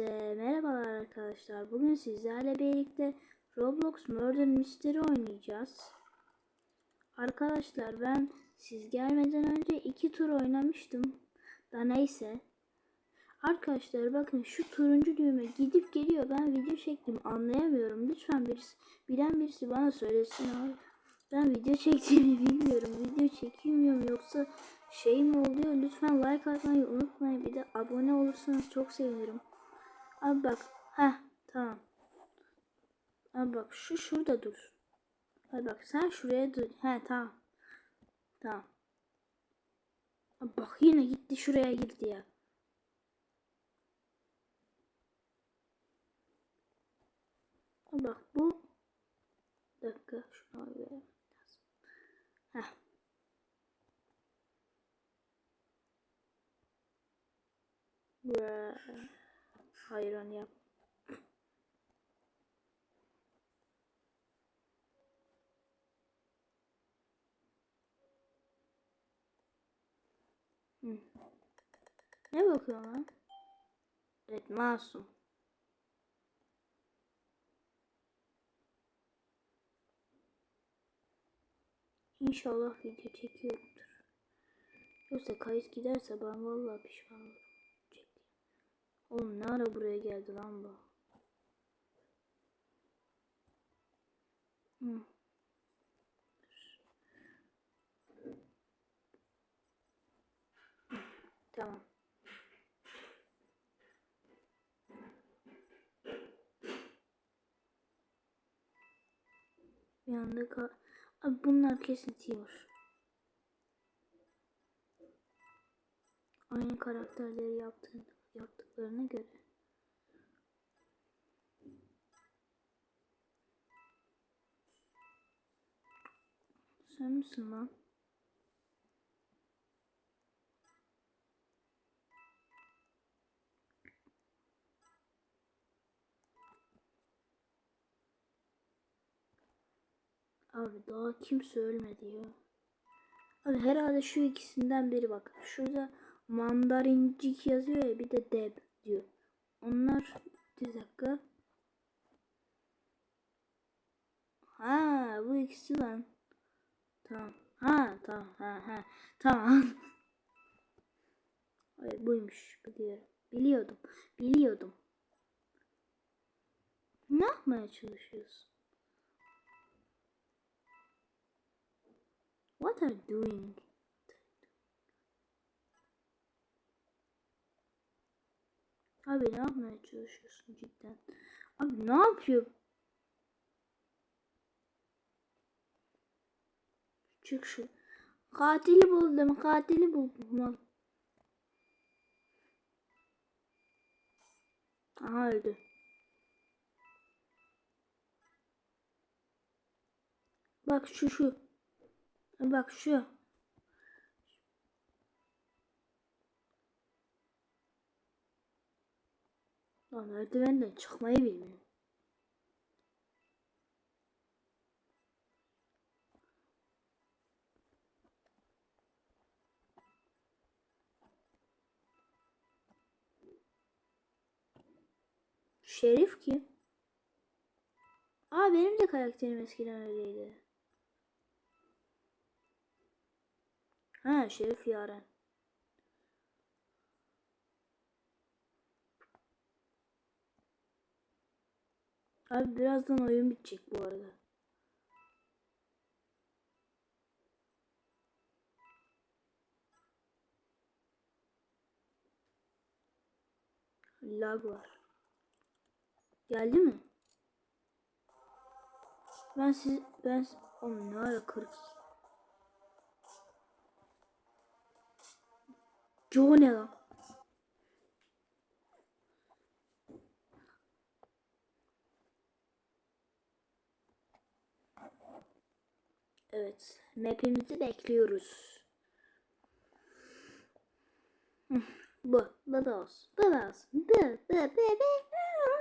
Hepinize merhabalar arkadaşlar. Bugün sizlerle birlikte Roblox Murder Mystery oynayacağız. Arkadaşlar ben siz gelmeden önce iki tur oynamıştım. Da neyse. Arkadaşlar bakın şu turuncu düğme gidip geliyor. Ben video çektim anlayamıyorum. Lütfen birisi, bilen birisi bana söylesin abi. Ben video çektiğimi bilmiyorum. Video çekmiyorum yoksa şey mi oluyor? Lütfen like atmayı unutmayın. Bir de abone olursanız çok sevinirim. Abi bak. Heh tamam. Abi bak şu şurada dur. Abi bak sen şuraya dur. He tamam. Tamam. Abi bak yine gitti şuraya girdi ya. Abi bak bu. Bir dakika şunu lazım. Heh. Bre. Hayran yap. Hı. Ne bakıyor lan? Evet masum. İnşallah video çekiyorumdur. Yoksa kayıt giderse ben vallahi pişman olurum. Oğlum ne ara buraya geldi lan bu? Hı. Tamam. Bir anda ka Abi bunlar kesin Timur. Aynı karakterleri yaptığını, yaptıklarına göre. Sen misin lan? Abi daha kimse ölmedi ya. Abi herhalde şu ikisinden biri bak. Şurada mandarincik yazıyor ya bir de deb diyor. Onlar bir dakika. Ha bu ikisi lan. Tamam. Ha tamam ha ha. Tamam. Hayır buymuş biliyorum. Biliyordum. Biliyordum. Ne yapmaya çalışıyorsun? What are you doing? Abi ne yapmaya çalışıyorsun cidden? Abi ne yapıyor? Çık şu. Katili buldum. Katili buldum. Aha öldü. Bak şu şu. Bak şu. Lan merdivenden çıkmayı bilmiyor. Şerif kim? Aa benim de karakterim eskiden öyleydi. Ha Şerif Yaren. Abi birazdan oyun bitecek bu arada. Lag var. Geldi mi? Ben siz ben oğlum ne ara 40 Joe ne lan? Evet. Map'imizi bekliyoruz. Bu. Bu da olsun. Bu da olsun. Bu. Bu. Bu. Bu.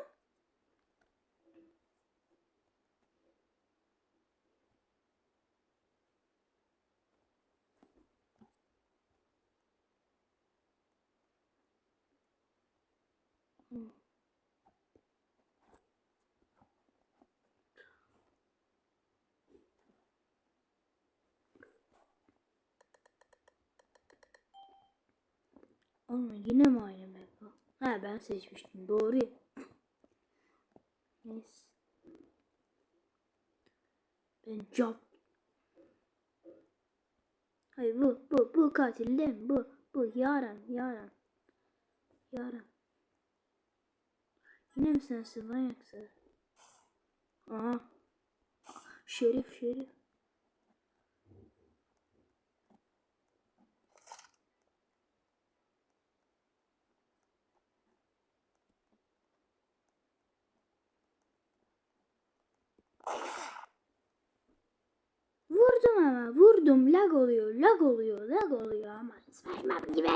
Ama yine mi aynı map? Ha ben seçmiştim. Doğru. Neyse. Ben job. Hayır bu bu bu katil değil mi? Bu bu yaran yaran. Yaran. Yine mi sensin lan yoksa? Aha. Şerif şerif. Vurdum ama vurdum lag oluyor lag oluyor lag oluyor ama saçma gibi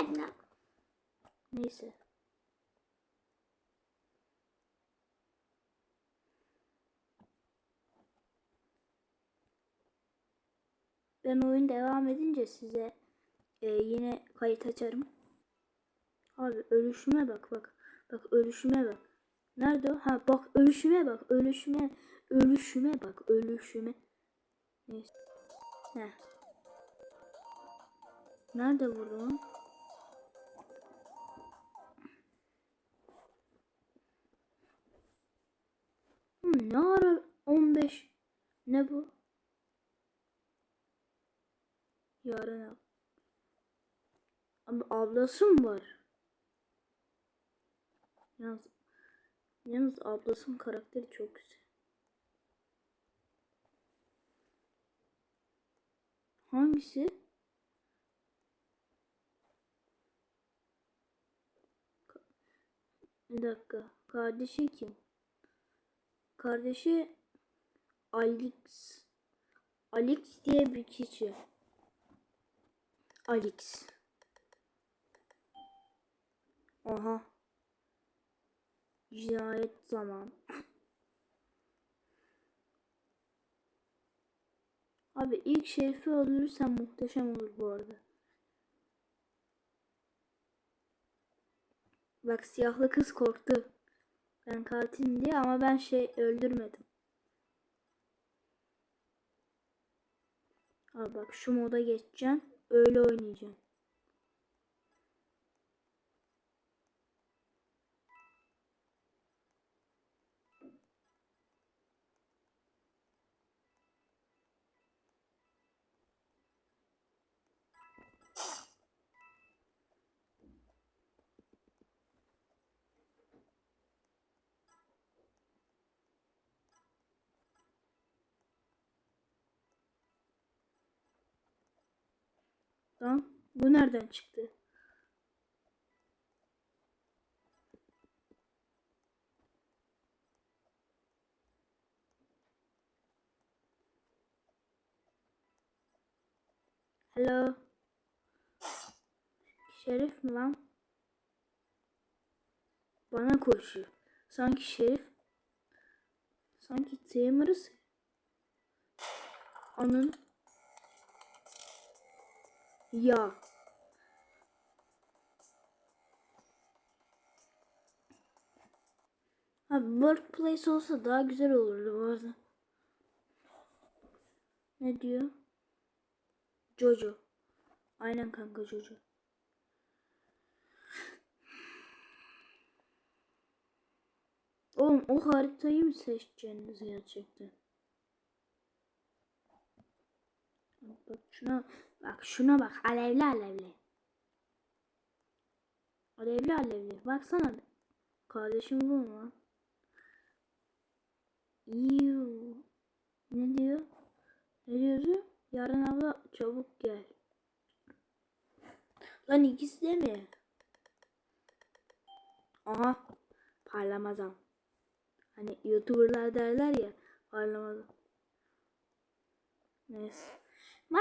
Neyse. Ben oyun devam edince size e, yine kayıt açarım. Abi ölüşüme bak bak. Bak ölüşüme bak. Nerede o? Ha bak ölüşüme bak. Ölüşüme. Ölüşüme bak. Ölüşüme. Neyse. Heh. Nerede vurdu lan? Hmm, ne ara 15? Ne bu? Yarın ab Abi ablası mı var? Yalnız, yalnız ablasının karakteri çok güzel. Hangisi? Bir dakika. Kardeşi kim? Kardeşi Alex. Alex diye bir kişi. Alex. Aha. Cinayet zaman. Abi ilk şerifi öldürürsem muhteşem olur bu arada. Bak siyahlı kız korktu. Ben katilim diye ama ben şey öldürmedim. Abi bak şu moda geçeceğim. Öyle oynayacağım. Lan bu nereden çıktı? Hello. Şerif mi lan? Bana koşuyor. Sanki şerif. Sanki Tamer'ız. Anın. Ya. Abi workplace olsa daha güzel olurdu bu arada. Ne diyor? Jojo. Aynen kanka Jojo. Oğlum o haritayı mı seçeceğiniz gerçekten? Bak şuna bak şuna bak alevli alevli. Alevli alevli. Baksana. Kardeşim bu mu? Yuuu. Ne diyor? Ne diyordu? Yarın abla çabuk gel. Lan ikisi de mi? Aha. Parlamazam. Hani youtuberlar derler ya. Parlamazam. Neyse. My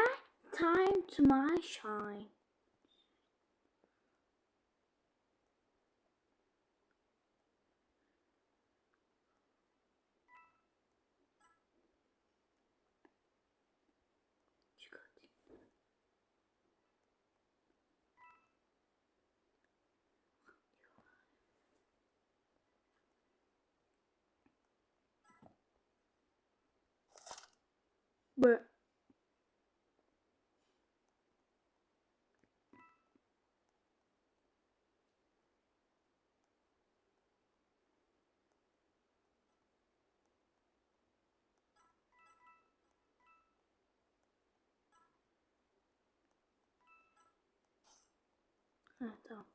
time to my shine. Bruh. Ha tamam.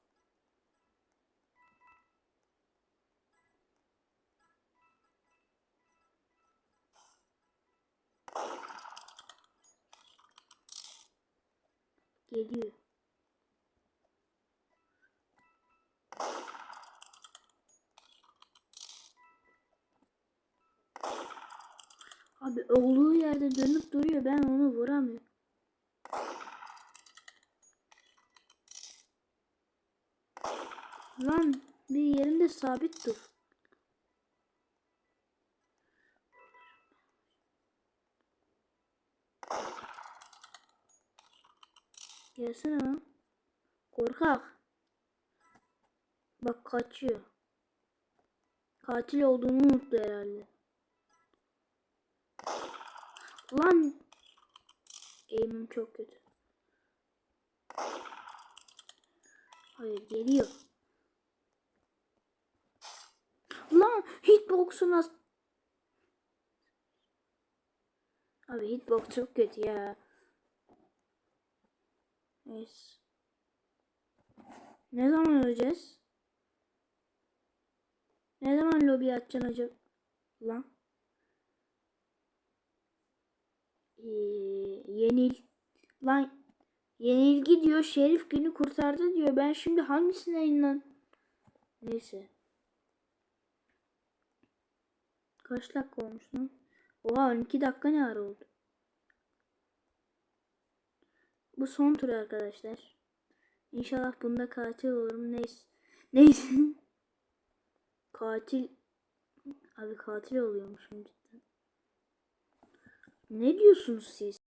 Geliyor. Abi olduğu yerde dönüp duruyor. Ben onu vuramıyorum. Lan bir yerinde sabit dur. Gelsene lan. Korkak. Bak kaçıyor. Katil olduğunu unuttu herhalde. Lan. Aim'im çok kötü. Hayır geliyor. Lan hitbox'u nasıl? Abi hitbox çok kötü ya. Neyse. Ne zaman öleceğiz? Ne zaman lobi açacaksın acaba? Lan. Ee, yenil. Lan. Yenilgi diyor. Şerif günü kurtardı diyor. Ben şimdi hangisine inan? Neyse. Kaç dakika olmuş lan? Oha 12 dakika ne ara oldu? Bu son tur arkadaşlar. İnşallah bunda katil olurum. Neyse. Neyse. katil. Abi katil oluyormuşum cidden. Ne diyorsunuz siz?